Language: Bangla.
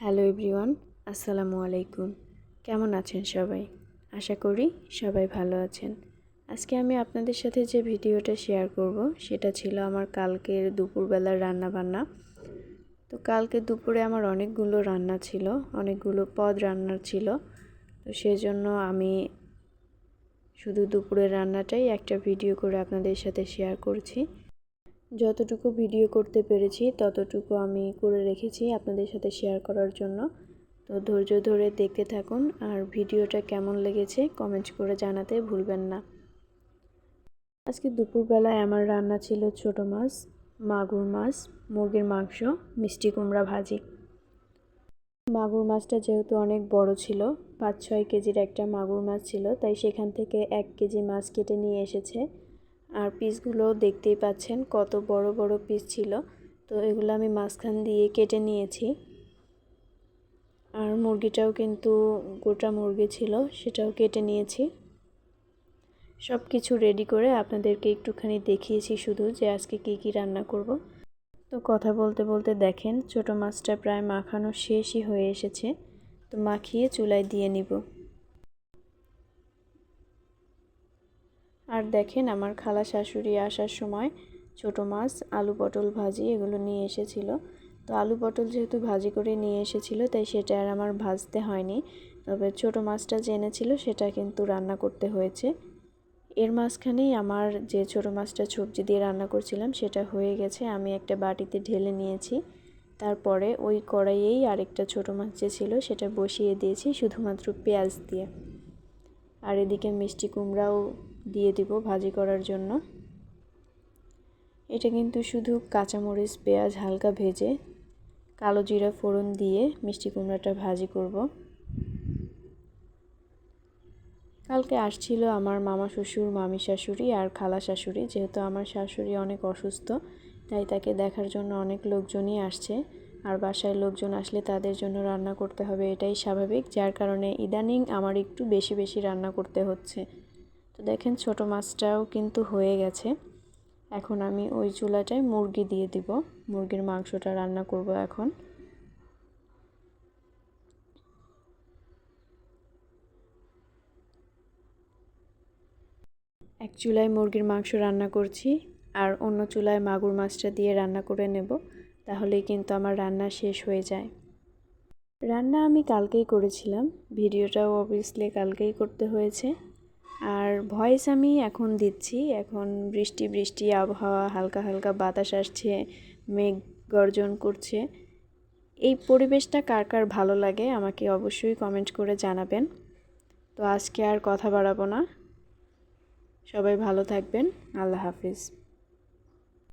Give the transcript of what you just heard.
হ্যালো এভরিওয়ান, আসসালামু আলাইকুম। কেমন আছেন সবাই? আশা করি সবাই ভালো আছেন। আজকে আমি আপনাদের সাথে যে ভিডিওটা শেয়ার করব, সেটা ছিল আমার কালকের দুপুরবেলার রান্না বান্না তো কালকে দুপুরে আমার অনেকগুলো রান্না ছিল, অনেকগুলো পদ রান্নার ছিল। তো সেজন্য আমি শুধু দুপুরের রান্নাটাই একটা ভিডিও করে আপনাদের সাথে শেয়ার করছি। যতটুকু ভিডিও করতে পেরেছি, ততটুকু আমি করে রেখেছি আপনাদের সাথে শেয়ার করার জন্য। তো ধৈর্য ধরে দেখতে থাকুন আর ভিডিওটা কেমন লেগেছে কমেন্ট করে জানাতে ভুলবেন না। আজকে দুপুরবেলায় আমার রান্না ছিল ছোট মাছ, মাগুর মাছ, মুরগির মাংস, মিষ্টি কুমড়া ভাজি। মাগুর মাছটা যেহেতু অনেক বড় ছিল, পাঁচ ছয় কেজির একটা মাগুর মাছ ছিল, তাই সেখান থেকে এক কেজি মাছ কেটে নিয়ে এসেছে। আর পিসগুলো দেখতেই পাচ্ছেন কত বড় বড় পিস ছিল। তো এগুলো আমি মাঝখান দিয়ে কেটে নিয়েছি। আর মুরগিটাও কিন্তু গোটা মুরগি ছিল, সেটাও কেটে নিয়েছি। সব কিছু রেডি করে আপনাদেরকে একটুখানি দেখিয়েছি শুধু যে আজকে কি কি রান্না করব। তো কথা বলতে বলতে দেখেন, ছোট মাছটা প্রায় মাখানো শেষই হয়ে এসেছে। তো মাখিয়ে চুলায় দিয়ে নিব। আর দেখেন আমার খালা শাশুড়ি আসার সময় ছোট মাছ, আলু পটল ভাজি এগুলো নিয়ে এসেছিল। তো আলু পটল যেহেতু ভাজি করে নিয়ে এসেছিল, তাই সেটা আর আমার ভাজতে হয়নি। তবে ছোট মাছটা যে এনেছিল, সেটা কিন্তু রান্না করতে হয়েছে। এর মাঝখানেই আমার যে ছোট মাছটা সবজি দিয়ে রান্না করছিলাম, সেটা হয়ে গেছে। আমি একটা বাটিতে ঢেলে নিয়েছি। তারপরে ওই কড়াইয়েই আরেকটা ছোট মাছ যে ছিল, সেটা বসিয়ে দিয়েছি শুধুমাত্র পেঁয়াজ দিয়ে। আর এদিকে মিষ্টি কুমড়াও দিয়ে দিব ভাজি করার জন্য। এটা কিন্তু শুধু কাঁচামরিচ, পেঁয়াজ হালকা ভেজে কালো জিরা ফোড়ন দিয়ে মিষ্টি কুমড়াটা ভাজি করব। কালকে আসছিল আমার মামা শ্বশুর, মামি শাশুড়ি আর খালা শাশুড়ি। যেহেতু আমার শাশুড়ি অনেক অসুস্থ, তাই তাকে দেখার জন্য অনেক লোকজনই আসছে। আর বাসায় লোকজন আসলে তাদের জন্য রান্না করতে হবে, এটাই স্বাভাবিক। যার কারণে ইদানিং আমার একটু বেশি বেশি রান্না করতে হচ্ছে। তো দেখেন ছোট মাছটাও কিন্তু হয়ে গেছে। এখন আমি ওই চুলাটায় মুরগি দিয়ে দিব। মুরগির মাংসটা রান্না করব এখন। এক চুলায় মুরগির মাংস রান্না করছি আর অন্য চুলায় মাগুর মাছটা দিয়ে রান্না করে নেব, তাহলেই কিন্তু আমার রান্না শেষ হয়ে যায়। রান্না আমি কালকেই করেছিলাম। ভিডিওটাও অবভিয়াসলি কালকেই করতে হয়েছে। আর ভয়েস আমি এখন দিচ্ছি। এখন বৃষ্টি বৃষ্টি, আবহাওয়া, হালকা হালকা বাতাস আসছে, মেঘ গর্জন করছে। এই পরিবেশটা কার কার ভালো লাগে আমাকে অবশ্যই কমেন্ট করে জানাবেন। তো আজকে আর কথা বাড়াবো না। সবাই ভালো থাকবেন। আল্লাহ হাফিজ।